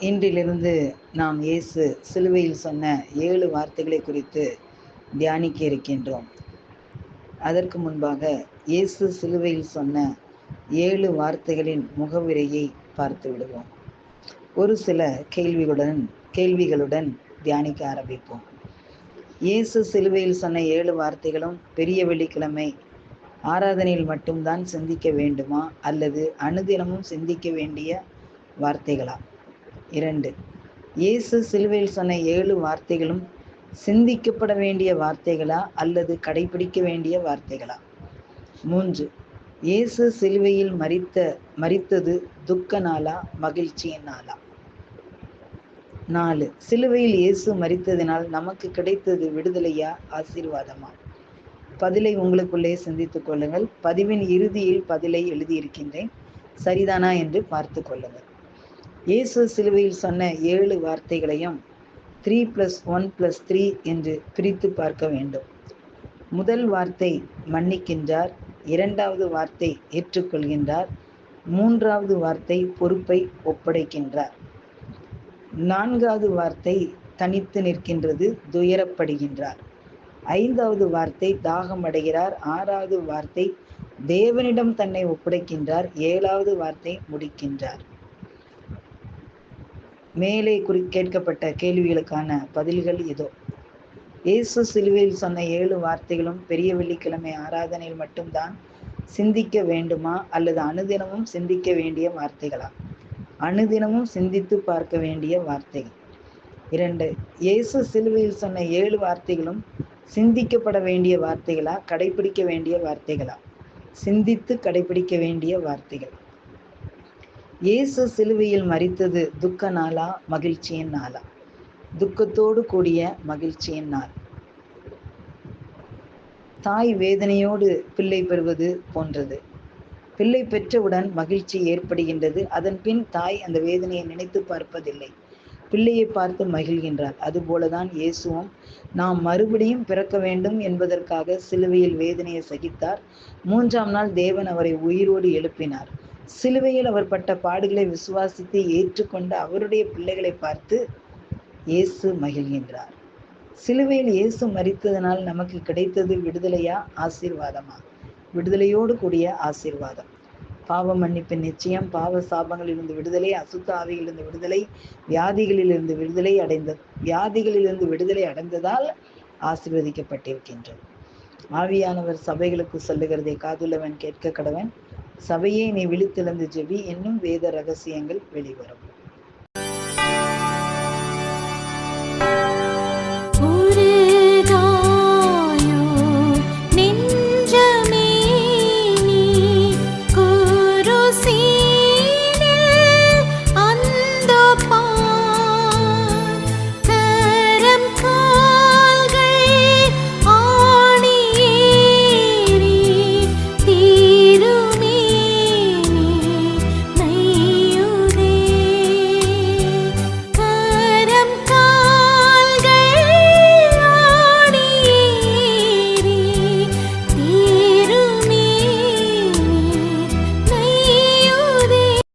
இன்றிலிருந்து நாம் இயேசு சிலுவையில் சொன்ன ஏழு வார்த்தைகளை குறித்து தியானிக்க இருக்கின்றோம். அதற்கு முன்பாக இயேசு சிலுவையில் சொன்ன ஏழு வார்த்தைகளின் முகவிரையை பார்த்து விடுவோம். ஒரு சில கேள்விகளுடன் கேள்விகளுடன் தியானிக்க ஆரம்பிப்போம். இயேசு சிலுவையில் சொன்ன ஏழு வார்த்தைகளும் பெரிய வெள்ளிக்கிழமை ஆராதனையில் மட்டும்தான் சிந்திக்க வேண்டுமா? அல்லது அனுதினமும் சிந்திக்க வேண்டிய வார்த்தைகளா? இரண்டு. இயேசு சிலுவையில் சொன்ன ஏழு வார்த்தைகளும் சிந்திக்கப்பட வேண்டிய வார்த்தைகளா அல்லது கடைபிடிக்க வேண்டிய வார்த்தைகளா? மூன்று. இயேசு சிலுவையில் மறித்த மறித்தது துக்க நாளா மகிழ்ச்சியின் நாளா நாலு. சிலுவையில் இயேசு மறித்ததினால் நமக்கு கிடைத்தது விடுதலையா ஆசீர்வாதமா? பதிலை உங்களுக்குள்ளே சிந்தித்துக் கொள்ளுங்கள். பதிவின் இறுதியில் பதிலை எழுதியிருக்கின்றேன். சரிதானா என்று பார்த்து கொள்ளுங்கள். இயேசு சிலுவையில் சொன்ன ஏழு வார்த்தைகளையும் three plus one plus three என்று பிரித்து பார்க்க வேண்டும். முதல் வார்த்தை மன்னிக்கின்றார். இரண்டாவது வார்த்தை ஏற்றுக்கொள்கின்றார். மூன்றாவது வார்த்தை பொறுப்பை ஒப்படைக்கின்றார். நான்காவது வார்த்தை தனித்து நிற்கின்றது துயரப்படுகின்றார். ஐந்தாவது வார்த்தை தாகம் அடைகிறார். ஆறாவது வார்த்தை தேவனிடம் தன்னை ஒப்படைக்கின்றார். ஏழாவது வார்த்தை முடிக்கின்றார். மேலே குறி கேட்கப்பட்ட கேள்விகளுக்கான பதில்கள் இதோ. இயேசு சிலுவையில் சொன்ன ஏழு வார்த்தைகளும் பெரிய வெள்ளிக்கிழமை ஆராதனையில் மட்டும்தான் சிந்திக்க வேண்டுமா? அல்லது அனுதினமும் சிந்திக்க வேண்டிய வார்த்தைகளா? அனுதினமும் சிந்தித்து பார்க்க வேண்டிய வார்த்தைகள். இரண்டு இயேசு சிலுவையில் சொன்ன ஏழு வார்த்தைகளும் சிந்திக்கப்பட வேண்டிய வார்த்தைகளா? கடைபிடிக்க வேண்டிய வார்த்தைகளா? சிந்தித்து கடைபிடிக்க வேண்டிய வார்த்தைகள். இயேசு சிலுவையில் மறித்தது துக்க நாளா மகிழ்ச்சியின் நாளா? துக்கத்தோடு கூடிய மகிழ்ச்சியின் நாள். தாய் வேதனையோடு பிள்ளை பெறுவது போன்றது. பிள்ளை பெற்றவுடன் மகிழ்ச்சி ஏற்படுகின்றது. அதன் பின் தாய் அந்த வேதனையை நினைத்து பார்ப்பதில்லை. பிள்ளையை பார்த்து மகிழ்கின்றார் அதுபோலதான் இயேசுவும் நாம் மறுபடியும் பிறக்க வேண்டும் என்பதற்காக சிலுவையில் வேதனையை சகித்தார். மூன்றாம் நாள் தேவன் அவரை உயிரோடு எழுப்பினார். சிலுவையில் அவர் பட்ட பாடுகளை விசுவாசித்து ஏற்றுக்கொண்ட அவருடைய பிள்ளைகளை பார்த்து இயேசு மகிழ்கின்றார். சிலுவையில் இயேசு மறித்ததனால் நமக்கு கிடைத்தது விடுதலையா? ஆசீர்வாதமா? விடுதலையோடு கூடிய ஆசீர்வாதம். பாவ மன்னிப்பின் நிச்சயம் பாவ சாபங்களிலிருந்து விடுதலை அசுத்த ஆவியிலிருந்து விடுதலை வியாதிகளிலிருந்து விடுதலை அடைந்த வியாதிகளிலிருந்து விடுதலை அடைந்ததால் ஆசீர்வதிக்கப்பட்டிருக்கின்றது. ஆவியானவர் சபைகளுக்கு சொல்லுகிறதை காதுள்ளவன் கேட்க கடவன். சபையே நீ விழித்தெழுந்து ஜெபி. என்னும் வேத ரகசியங்கள் வெளிவரும்.